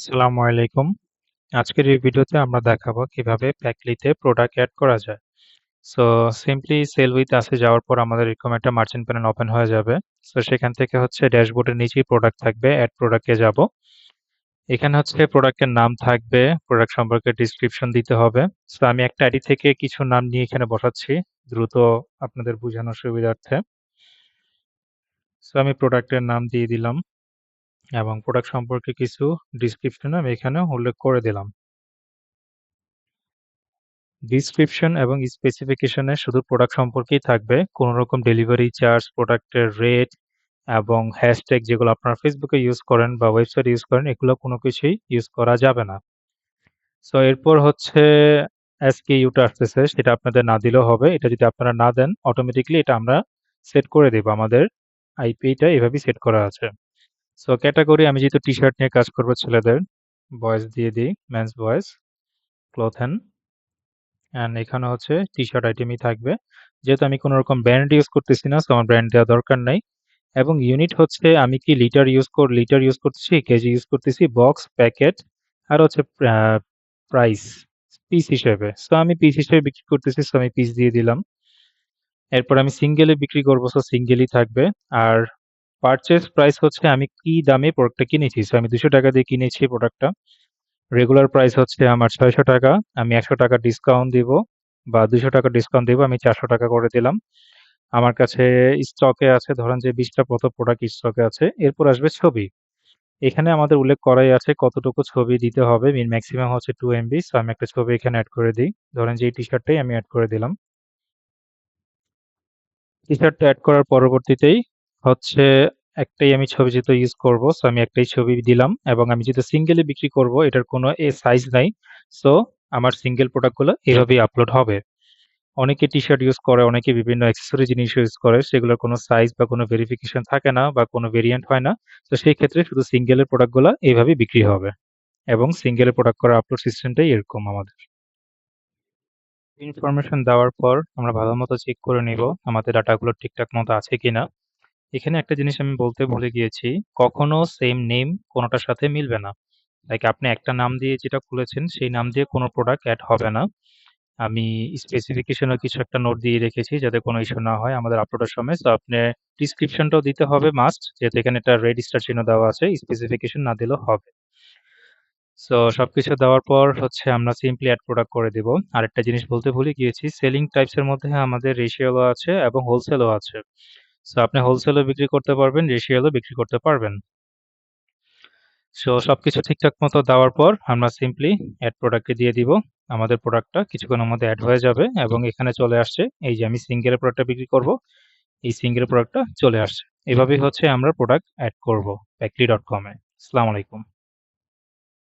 আসসালামু আলাইকুম। আজকের এই ভিডিওতে আমরা দেখাবো কীভাবে প্যাকলিতে প্রোডাক্ট অ্যাড করা যায়। সো সিম্পলি সেল উইথ আসে যাওয়ার পর আমাদের এরকম একটা মার্চেন্ট প্যানেল ওপেন হয়ে যাবে। সো সেখান থেকে হচ্ছে ড্যাশবোর্ডের নিচেই প্রোডাক্ট থাকবে অ্যাড প্রোডাক্টে যাব। এখানে হচ্ছে প্রোডাক্টের নাম থাকবে প্রোডাক্ট সম্পর্কে ডিসক্রিপশন দিতে হবে। সো আমি একটা আইডি থেকে কিছু নাম নিয়ে এখানে বসাচ্ছি, দ্রুত আপনাদের বোঝানোর সুবিধার্থে। সো আমি প্রোডাক্টের নাম দিয়ে দিলাম। এবং প্রোডাক্ট সম্পর্কে কিছু ডিসক্রিপশন আমি এখানে উল্লেখ করে দিলাম। ডিসক্রিপশন এবং স্পেসিফিকেশনে শুধু প্রোডাক্ট সম্পর্কেই থাকবে, কোনো রকম ডেলিভারি চার্জ প্রোডাক্টের রেট এবং হ্যাশট্যাগ যেগুলো আপনারা ফেসবুকে ইউজ করেন বা ওয়েবসাইট ইউজ করেন, এগুলো কোনো কিছুই ইউজ করা যাবে না। সো এরপর হচ্ছে এসকে ইউটা আসতেছে, সেটা আপনাদের না দিলেও হবে। এটা যদি আপনারা না দেন অটোমেটিকলি এটা আমরা সেট করে দেব। আমাদের আইপিটা এভাবেই সেট করা আছে। সো ক্যাটাগরি আমি যেহেতু টি শার্ট নিয়ে কাজ করব ছেলেদের বয়েস দিয়ে দিই মেন্স বয়েস হ্যান্ড অ্যান্ড এখানে হচ্ছে টি শার্ট আইটেমই থাকবে। যেহেতু আমি কোনো রকম ব্র্যান্ড ইউজ করতেছি না সো আমার ব্র্যান্ড দেওয়া দরকার নাই। এবং ইউনিট হচ্ছে, আমি কি লিটার ইউজ কর লিটার ইউজ করতেছি, কেজি ইউজ করতেছি বক্স প্যাকেট আর হচ্ছে প্রাইস পিস হিসেবে। সো আমি পিস হিসেবে বিক্রি করতেছি সো আমি পিস দিয়ে দিলাম। এরপর আমি সিঙ্গেলে বিক্রি করব সো সিঙ্গেলই থাকবে। আর পারচেস প্রাইস হচ্ছে আমি কি দামে প্রোডাক্টটা কিনেছি? সো আমি দুশো টাকা দিয়ে কিনেছি প্রোডাক্টটা রেগুলার প্রাইস হচ্ছে আমার ছয়শো টাকা। আমি একশো টাকা ডিসকাউন্ট দিব বা দুশো টাকা ডিসকাউন্ট দিব, আমি চারশো টাকা করে দিলাম। আমার কাছে স্টকে আছে, ধরেন যে বিশটা কত প্রোডাক্ট স্টকে আছে, এরপর আসবে ছবি। এখানে আমাদের উল্লেখ করাই আছে কতটুকু ছবি দিতে হবে। মিন ম্যাক্সিমাম হচ্ছে টু এমবি সো আমি একটা ছবি এখানে অ্যাড করে দিই। ধরেন যে এই টি শার্টটাই আমি অ্যাড করে দিলাম। টি শার্টটা অ্যাড করার পরবর্তীতেই হচ্ছে একটাই আমি ছবি যেহেতু ইউজ করব সো আমি একটাই ছবি দিলাম এবং আমি যেহেতু সিঙ্গেলে বিক্রি করব এটার কোনো এ সাইজ নাই সো আমার সিঙ্গেল প্রোডাক্টগুলো এভাবেই আপলোড হবে। অনেকে টি শার্ট ইউজ করে অনেকে বিভিন্ন অ্যাক্সেসরি জিনিস ইউজ করে সেগুলোর কোনো সাইজ বা কোনো ভেরিফিকেশন থাকে না বা কোনো ভেরিয়েন্ট হয় না তো সেই ক্ষেত্রে শুধু সিঙ্গেলের প্রোডাক্টগুলো এইভাবেই বিক্রি হবে এবং সিঙ্গেলের প্রোডাক্ট করার আপলোড সিস্টেমটাই এরকম আমাদের। ইনফরমেশন দেওয়ার পর আমরা ভালো মতো চেক করে নিব আমাদের ডাটাগুলো ঠিকঠাক মতো আছে কিনা। এখানে একটা জিনিস আমি বলতে ভুলে গিয়েছি কখনো সেম নেম কোনোটার সাথে মিলবে না। লাইক আপনি একটা নাম দিয়ে যেটা খুলেছেন সেই নাম দিয়ে কোনো প্রোডাক্ট অ্যাড হবে না। আমি স্পেসিফিকেশনের কিছু একটা নোট দিয়ে রেখেছি যাতে কোনো ইস্যু না হয় আমাদের আপলোডের সময়। তো আপনি ডিসক্রিপশনটাও দিতে হবে মাস্ট যেহেতু এখানে একটা রেড স্টার চিহ্ন দেওয়া আছে স্পেসিফিকেশন না দিলেও হবে। সো সবকিছু দেওয়ার পর হচ্ছে আমরা সিম্পলি অ্যাড প্রোডাক্ট করে দিব। আরেকটা জিনিস বলতে ভুলে গিয়েছি সেলিং টাইপসের মধ্যে আমাদের রেশিওও আছে এবং হোলসেলও আছে। সো আপনি হোলসেলও বিক্রি করতে পারবেন রেশিয়ালও বিক্রি করতে পারবেন। সো সবকিছু ঠিকঠাক মতো দেওয়ার পর আমরা সিম্পলি অ্যাড প্রোডাক্টকে দিয়ে দিব। আমাদের প্রোডাক্টটা কিছুক্ষণের মধ্যে অ্যাড হয়ে যাবে এবং এখানে চলে আসছে, এই যে আমি সিঙ্গেল প্রোডাক্টটা বিক্রি করব, এই সিঙ্গেল প্রোডাক্টটা চলে আসছে। এভাবেই হচ্ছে আমরা প্রোডাক্ট অ্যাড করব প্যাকলি ডট কমে আসসালামু আলাইকুম